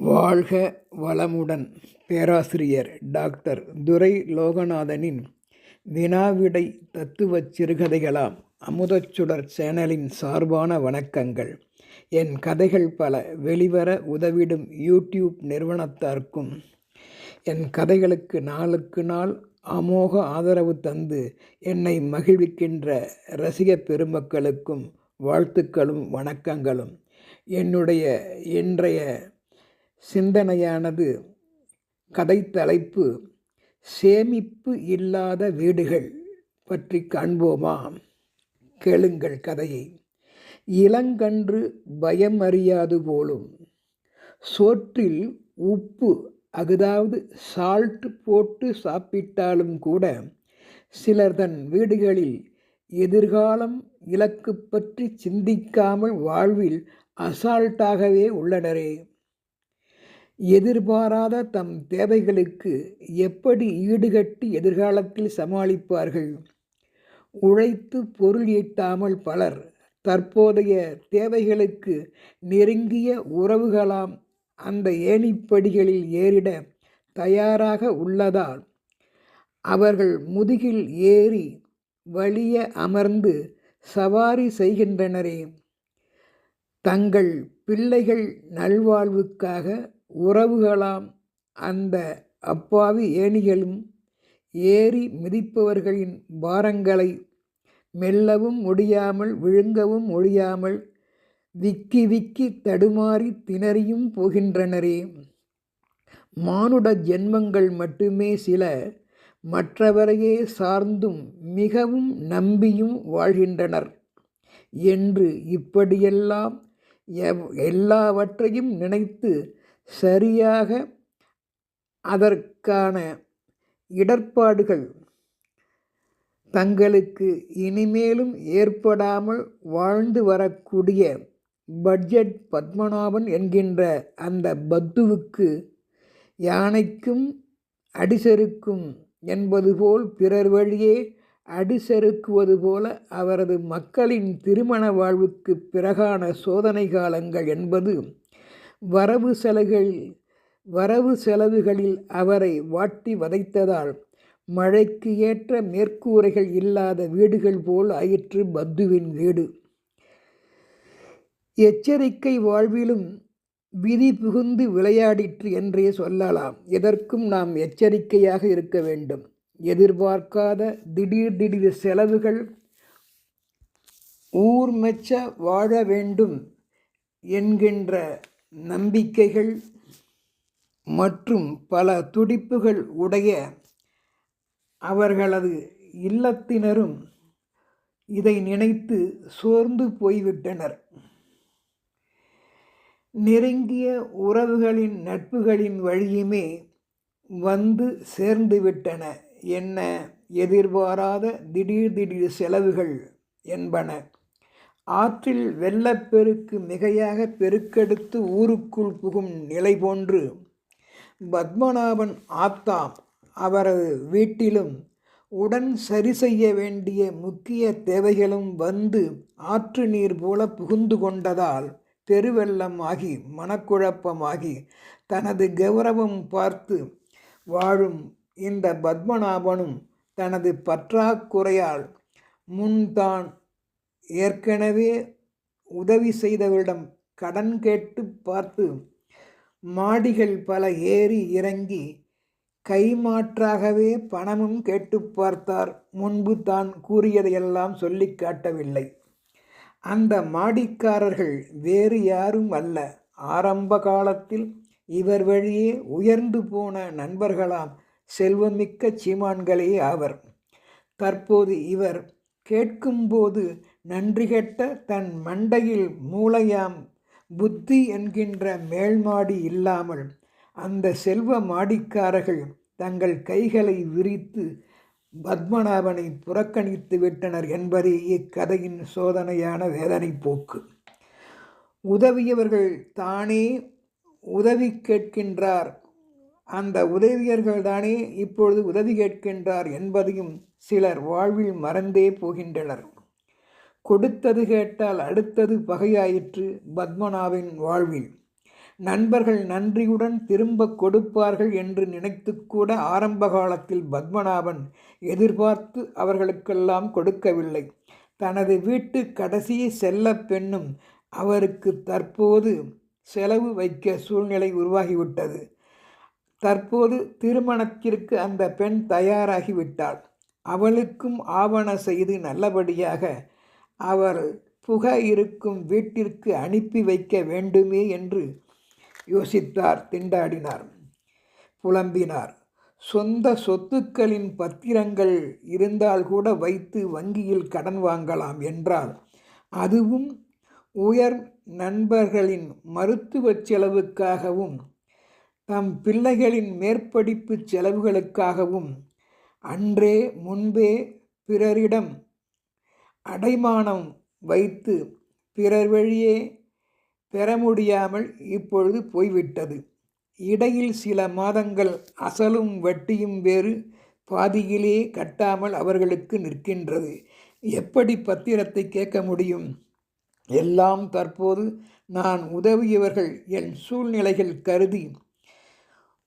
வாழ்க வளமுடன். பேராசிரியர் டாக்டர் துரை லோகநாதனின் வினாவிடை தத்துவச் சிறுகதைகளாம் அமுதச்சுடர் சேனலின் சார்பான வணக்கங்கள். என் கதைகள் பல வெளிவர உதவிடும் யூடியூப் நிறுவனத்தார்க்கும் என் கதைகளுக்கு நாளுக்கு நாள் அமோக ஆதரவு தந்து என்னை மகிழ்விக்கின்ற ரசிக பெருமக்களுக்கும் வாழ்த்துக்களும் வணக்கங்களும். என்னுடைய இன்றைய சிந்தனையானது கதை தலைப்பு சேமிப்பு இல்லாத வீடுகள் பற்றி காண்போமா? கேளுங்கள் கதையை. இளங்கன்று பயம் அறியாது போலும் சோற்றில் உப்பு அதாவது சால்ட் போட்டு சாப்பிட்டாலும் கூட சிலர் தன் வீடுகளில் எதிர்காலம் இலக்கு பற்றி சிந்திக்காமல் வாழ்வில் அசால்ட்டாகவே உள்ளனரே. எதிர்பாராத தம் தேவைகளுக்கு எப்படி ஈடுகட்டி எதிர்காலத்தில் சமாளிப்பார்கள்? உழைத்து பொருள் ஈட்டாமல் பலர் தற்போதைய தேவைகளுக்கு நெருங்கிய உறவுகளாம் அந்த ஏணிப்படிகளில் ஏறிட தயாராக உள்ளதால் அவர்கள் முதுகில் ஏறி வழிய அமர்ந்து சவாரி செய்கின்றனரே. தங்கள் பிள்ளைகள் நல்வாழ்வுக்காக உறவுகளாம் அந்த அப்பாவி ஏணிகளும் ஏறி மிதிப்பவர்களின் பாரங்களை மெல்லவும் முடியாமல் விழுங்கவும் முடியாமல் விக்கி விக்கி தடுமாறி திணறியும் போகின்றனரே. மானுட ஜென்மங்கள் மட்டுமே சில மற்றவரையே சார்ந்தும் மிகவும் நம்பியும் வாழ்கின்றனர் என்று இப்படியெல்லாம் எவ் எல்லாவற்றையும் நினைத்து சரியாக அதற்கான இடர்பாடுகள் தங்களுக்கு இனிமேலும் ஏற்படாமல் வாழ்ந்து வரக்கூடிய பட்ஜெட் பத்மநாபன் என்கின்ற அந்த பத்துவுக்கு யானைக்கும் அடிசருக்கும் என்பது போல் பிறர் வழியே அடிசறுக்குவது போல அவரது மக்களின் திருமண வாழ்வுக்கு பிறகான சோதனை காலங்கள் என்பது வரவு செலவுகள் வரவு செலவுகளில் அவரை வாட்டி வதைத்ததால் மழைக்கு ஏற்ற மேற்கூரைகள் இல்லாத வீடுகள் போல் ஆயிற்று பத்துவின் வீடு. எச்சரிக்கை வாழ்விலும் விதி புகுந்து விளையாடிற்று என்றே சொல்லலாம். எதற்கும் நாம் எச்சரிக்கையாக இருக்க வேண்டும். எதிர்பார்க்காத திடீர் திடீர் செலவுகள் ஊர் மெச்ச வாழ வேண்டும் என்கின்ற நம்பிக்கைகள் மற்றும் பல துடிப்புகள் உடைய அவர்களது இல்லத்தினரும் இதை நினைத்து சோர்ந்து போய்விட்டனர். நெருங்கிய உறவுகளின் நட்புகளின் வழியுமே வந்து சேர்ந்துவிட்டன என்ன எதிர்பாராத திடீர் திடீர் செலவுகள் என்பன. ஆற்றில் வெள்ளப்பெருக்கு மிகையாக பெருக்கெடுத்து ஊருக்குள் புகும் நிலை போன்று பத்மநாபன் ஆத்தா அவரது வீட்டிலும் உடன் சரி செய்ய வேண்டிய முக்கிய தேவைகளும் வந்து ஆற்று நீர் போல புகுந்து கொண்டதால் தெருவெள்ளமாகி மனக்குழப்பமாகி தனது கௌரவம் பார்த்து வாழும் இந்த பத்மநாபனும் தனது பற்றாக்குறையால் முன்தான் ஏற்கனவே உதவி செய்தவரிடம் கடன் கேட்டு பார்த்து மாடிகள் பல ஏறி இறங்கி கைமாற்றாகவே பணமும் கேட்டு பார்த்தார். முன்பு தான் கூறியதையெல்லாம் சொல்லி காட்டவில்லை. அந்த மாடிக்காரர்கள் வேறு யாரும் அல்ல. ஆரம்ப காலத்தில் இவர் வழியே உயர்ந்து போன நண்பர்களாம் செல்வமிக்க சீமான்களே ஆவர். தற்போது இவர் கேட்கும்போது நன்றிகெட்ட தன் மண்டையில் மூளையாம் புத்தி என்கின்ற மேல்மாடி இல்லாமல் அந்த செல்வ மாடிக்காரர்கள் தங்கள் கைகளை விரித்து பத்மநாபனை புறக்கணித்து விட்டனர் என்பதே இக்கதையின் சோதனையான வேதனை போக்கு. உதவியவர்கள் தானே உதவி கேட்கின்றார். அந்த உதவியர்கள் தானே இப்பொழுது உதவி கேட்கின்றார் என்பதையும் சிலர் வாழ்வில் மறந்தே போகின்றனர். கொடுத்தது கேட்டால் அடுத்தது பகையாயிற்று பத்மநாபின் வாழ்வில். நண்பர்கள் நன்றியுடன் திரும்ப கொடுப்பார்கள் என்று நினைத்து கூட ஆரம்ப காலத்தில் பத்மநாபன் எதிர்பார்த்து அவர்களுக்கெல்லாம் கொடுக்கவில்லை. தனது வீட்டு கடைசி செல்ல பெண்ணும் அவருக்கு தற்போது செலவு வைக்க சூழ்நிலை உருவாகிவிட்டது. தற்போது திருமணத்திற்கு அந்த பெண் தயாராகிவிட்டாள். அவளுக்கும் ஆவண செய்து நல்லபடியாக அவர் புக இருக்கும் வீட்டிற்கு அனுப்பி வைக்க வேண்டுமே என்று யோசித்தார் திண்டாடினார் புலம்பினார். சொந்த சொத்துக்களின் பத்திரங்கள் இருந்தால் கூட வைத்து வங்கியில் கடன் வாங்கலாம் என்றால் அதுவும் உயர் நண்பர்களின் மருத்துவ செலவுக்காகவும் தம் பிள்ளைகளின் மேற்படிப்பு செலவுகளுக்காகவும் அன்றே முன்பே பிறரிடம் அடைமானம் வைத்து பிறர் வழியே பெற முடியாமல் இப்பொழுது போய்விட்டது. இடையில் சில மாதங்கள் அசலும் வட்டியும் வேறு பாதியிலே கட்டாமல் அவர்களுக்கு நிற்கின்றது. எப்படி பத்திரத்தை கேட்க முடியும்? எல்லாம் தற்போது நான் உதவியவர்கள் என் சூழ்நிலைகள் கருதி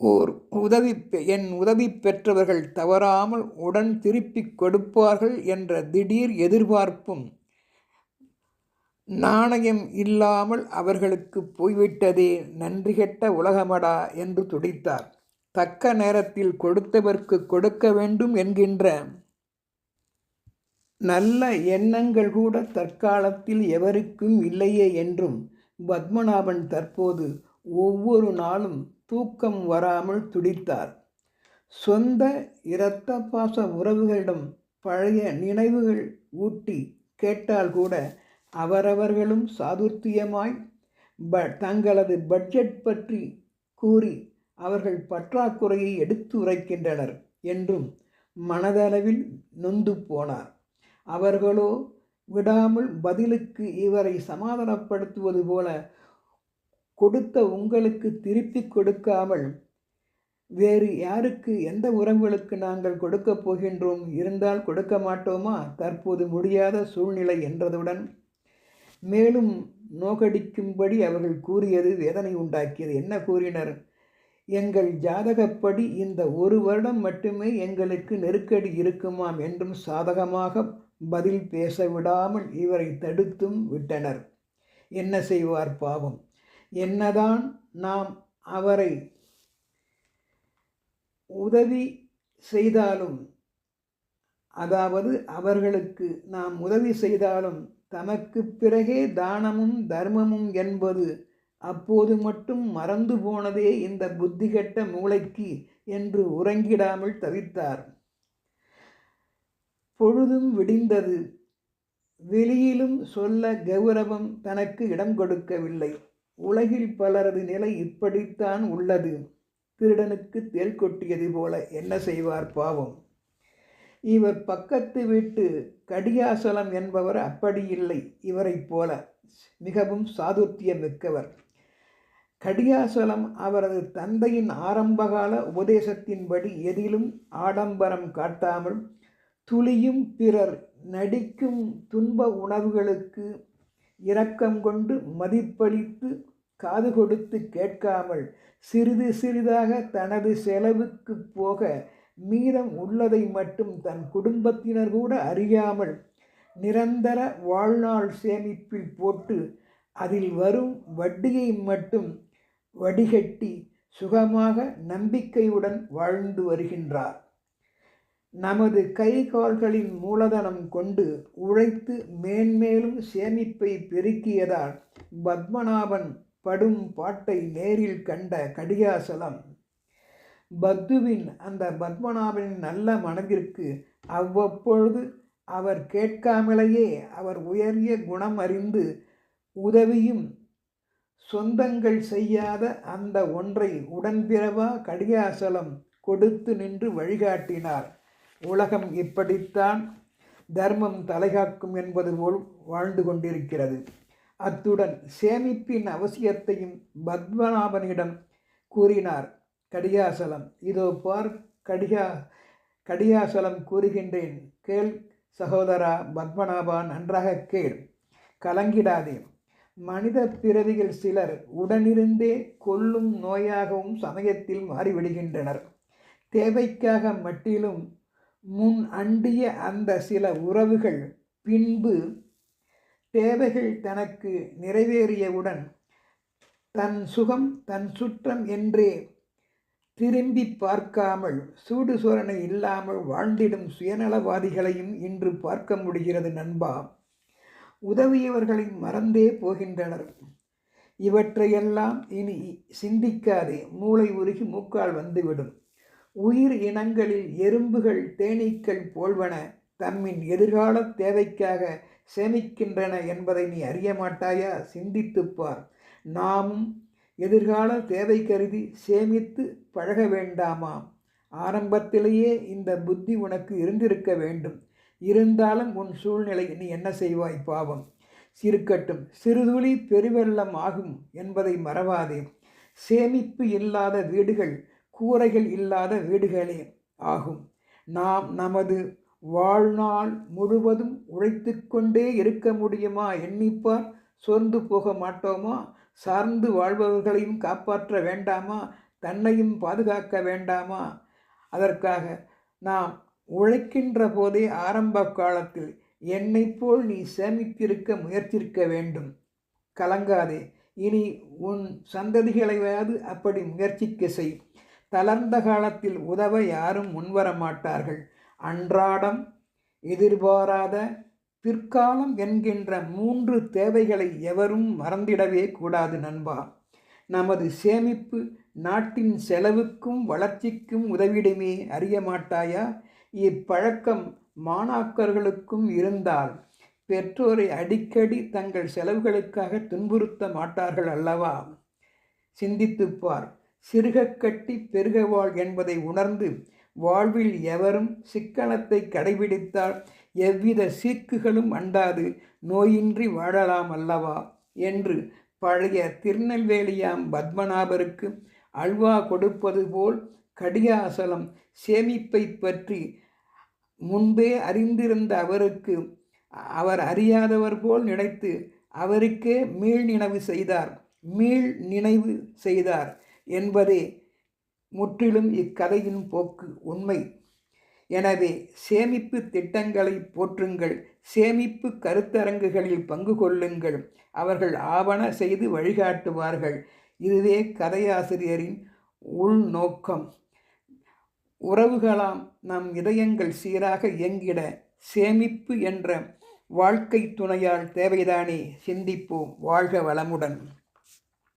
ஓர் உதவி என் உதவி பெற்றவர்கள் தவறாமல் உடன் திருப்பிக் கொடுப்பார்கள் என்ற திடீர் எதிர்பார்ப்பும் நாணயம் இல்லாமல் அவர்களுக்கு போய்விட்டதே. நன்றி கெட்ட உலகமடா என்று துடித்தார். தக்க நேரத்தில் கொடுத்தவர்க்கு கொடுக்க வேண்டும் என்கின்ற நல்ல எண்ணங்கள் கூட தற்காலத்தில் எவருக்கும் இல்லையே என்றும் பத்மநாபன் தற்போது ஒவ்வொரு நாளும் தூக்கம் வராமல் துடித்தார். சொந்த இரத்த பாச உறவுகளிடம் பழைய நினைவுகள் ஊட்டி கேட்டால் கூட அவரவர்களும் சாதுர்த்தியமாய் ப தங்களது பட்ஜெட் பற்றி கூறி அவர்கள் பற்றாக்குறையை எடுத்து உரைக்கின்றனர் என்றும் மனதளவில் நொந்து போனார். அவர்களோ விடாமல் பதிலுக்கு இவரை சமாதானப்படுத்துவது போல கொடுத்த உங்களுக்கு திருப்பி கொடுக்காமல் வேறு யாருக்கு எந்த உறவுகளுக்கு நாங்கள் கொடுக்கப் போகின்றோம்? இருந்தால் கொடுக்க மாட்டோமா? தற்போது முடியாத சூழ்நிலை என்றதுடன் மேலும் நோகடிக்கும்படி அவர்கள் கூறியது வேதனை உண்டாக்கியது. என்ன கூறினர்? எங்கள் ஜாதகப்படி இந்த ஒரு வருடம் மட்டுமே எங்களுக்கு நெருக்கடி இருக்குமாம் என்றும் சாதகமாக பதில் பேச விடாமல் இவரை தடுத்தும் விட்டனர். என்ன செய்வார் பாவம்? என்னதான் நாம் அவரை உதவி செய்தாலும் அதாவது அவர்களுக்கு நாம் உதவி செய்தாலும் தமக்கு பிறகே தானமும் தர்மமும் என்பது அப்போது மட்டும் மறந்து போனதே இந்த புத்திகட்ட மூளைக்கு என்று உறங்கிடாமல் தவித்தார். பொழுதும் விடிந்தது. வெளியிலும் சொல்ல கௌரவம் தனக்கு இடம் கொடுக்கவில்லை. உலகில் பலரது நிலை இப்படித்தான் உள்ளது. திருடனுக்கு தேல் கொட்டியது போல என்ன செய்வார் பாவம்? இவர் பக்கத்து வீட்டு கடியாசலம் என்பவர் அப்படி இல்லை. இவரைப் போல மிகவும் சாதுர்த்தியம் மிக்கவர். கடியாசலம் அவரது தந்தையின் ஆரம்பகால உபதேசத்தின்படி எதிலும் ஆடம்பரம் காட்டாமல் துளியும் பிறர் நடிக்கும் துன்ப உணவுகளுக்கு இரக்கம் கொண்டு மதிப்பளித்து காது கொடுத்து கேட்காமல் சிறிது சிறிதாக தனது செலவுக்கு போக மீதம் உள்ளதை மட்டும் தன் குடும்பத்தினர் கூட அறியாமல் நிரந்தர வாழ்நாள் சேமிப்பில் போட்டு அதில் வரும் வட்டியை மட்டும் வடிகட்டி சுகமாக நம்பிக்கையுடன் வாழ்ந்து வருகின்றார். நமது கை கால்களின் மூலதனம் கொண்டு உழைத்து மேன்மேலும் சேமிப்பை பெருக்கியதால் பத்மநாபன் படும் பாட்டை நேரில் கண்ட கடிகாசலம். பத்துவின் அந்த பத்மநாபனின் நல்ல மனதிற்கு அவ்வப்பொழுது அவர் கேட்காமலேயே அவர் உயரிய குணம் அறிந்து உதவியும் சொந்தங்கள் செய்யாத அந்த ஒன்றை உடன்பிறவா கடியாசலம் கொடுத்து நின்று வழிகாட்டினார். உலகம் இப்படித்தான் தர்மம் தலைகாக்கும் என்பது போல் வாழ்ந்து கொண்டிருக்கிறது. அத்துடன் சேமிப்பின் அவசியத்தையும் பத்மநாபனிடம் கூறினார். கடியாசலம். இதோ பார் கடிகா கடியாசலம் கூறுகின்றேன். கேள் சகோதரா பத்மநாபா நன்றாக கேள். கலங்கிடாதே. மனித பிறவிகள் சிலர் உடனிருந்தே கொல்லும் நோயாகவும் சமயத்தில் மாறிவிடுகின்றனர். தேவைக்காக மட்டிலும் முன் அண்டிய அந்த சில உறவுகள் பின்பு தேவைகள் தனக்கு நிறைவேறியவுடன் தன் சுகம் தன் சுற்றம் என்றே திரும்பி பார்க்காமல் சூடுசோரணை இல்லாமல் வாழ்ந்திடும் சுயநலவாதிகளையும் இன்று பார்க்க முடிகிறது நண்பா. உதவியவர்களை மறந்தே போகின்றனர். இவற்றையெல்லாம் இனி சிந்திக்காதே. மூளை உருகி மூக்கால் வந்துவிடும். உயிர் இனங்களில் எறும்புகள் தேனீக்கள் போல்வன தம்மின் எதிர்கால தேவைக்காக சேமிக்கின்றன என்பதை நீ அறிய மாட்டாயா? சிந்தித்துப்பார் நாமும் எதிர்கால தேவை கருதி சேமித்து பழக வேண்டாமா ஆரம்பத்திலேயே இந்த புத்தி உனக்கு இருந்திருக்க வேண்டும். இருந்தாலும் உன் சூழ்நிலை நீ என்ன செய்வாய் பாவம்? சிறுக்கட்டும் சிறுதுளி பெருவெள்ளம் ஆகும் என்பதை மறவாதே. சேமிப்பு இல்லாத வீடுகள் கூரைகள் இல்லாத வீடுகளே ஆகும். நாம் நமது வாழ்நாள் முழுவதும் உழைத்து கொண்டே இருக்க முடியுமா எண்ணிப்பார்? சோர்ந்து போக மாட்டோமா? சார்ந்து வாழ்பவர்களையும் காப்பாற்ற வேண்டாமா? தன்னையும் பாதுகாக்க வேண்டாமா? அதற்காக நாம் உழைக்கின்ற போதே ஆரம்ப காலத்தில் என்னை போல் நீ சேமித்திருக்க முயற்சிருக்க வேண்டும். கலங்காதே. இனி உன் சந்ததிகளையாவது அப்படி முயற்சிக்க செய். தளர்ந்த காலத்தில் உதவ யாரும் முன்வர மாட்டார்கள் அன்றாடம் எதிர்பாராத பிற்காலம் என்கின்ற மூன்று தேவைகளை எவரும் மறந்திடவே கூடாது நண்பா. நமது சேமிப்பு நாட்டின் செலவுக்கும் வளர்ச்சிக்கும் உதவிடுமே அறிய மாட்டாயா? இப்பழக்கம் மாணாக்கர்களுக்கும் இருந்தால் பெற்றோரை அடிக்கடி தங்கள் செலவுகளுக்காக துன்புறுத்த மாட்டார்கள் அல்லவா? சிந்தித்துப்பார் சிறுகக் கட்டி பெருக வாழ் என்பதை உணர்ந்து வாழ்வில் எவரும் சிக்கனத்தை கடைபிடித்தால் எவ்வித சீக்குகளும் அண்டாது நோயின்றி வாழலாம் அல்லவா? என்று பழைய திருநெல்வேலியாம் பத்மநாபருக்கு அல்வா கொடுப்பது போல் கடியாசலம் சேமிப்பை பற்றி முன்பே அறிந்திருந்த அவருக்கு அவர் அறியாதவர் போல் நினைத்து அவருக்கே மீள் நினைவு செய்தார். மீள் நினைவு செய்தார். என்பதே முற்றிலும் இக்கதையின் போக்கு உண்மை. எனவே சேமிப்பு திட்டங்களை போற்றுங்கள் சேமிப்பு கருத்தரங்குகளில் பங்கு கொள்ளுங்கள் அவர்கள் ஆவண செய்து வழிகாட்டுவார்கள். இதுவே கதையாசிரியரின் உள்நோக்கம். உறவுகளாம் நம் இதயங்கள் சீராக இயங்கிட சேமிப்பு என்ற வாழ்க்கை துணையால் தேவைதானே சிந்திப்போம். வாழ்க வளமுடன்.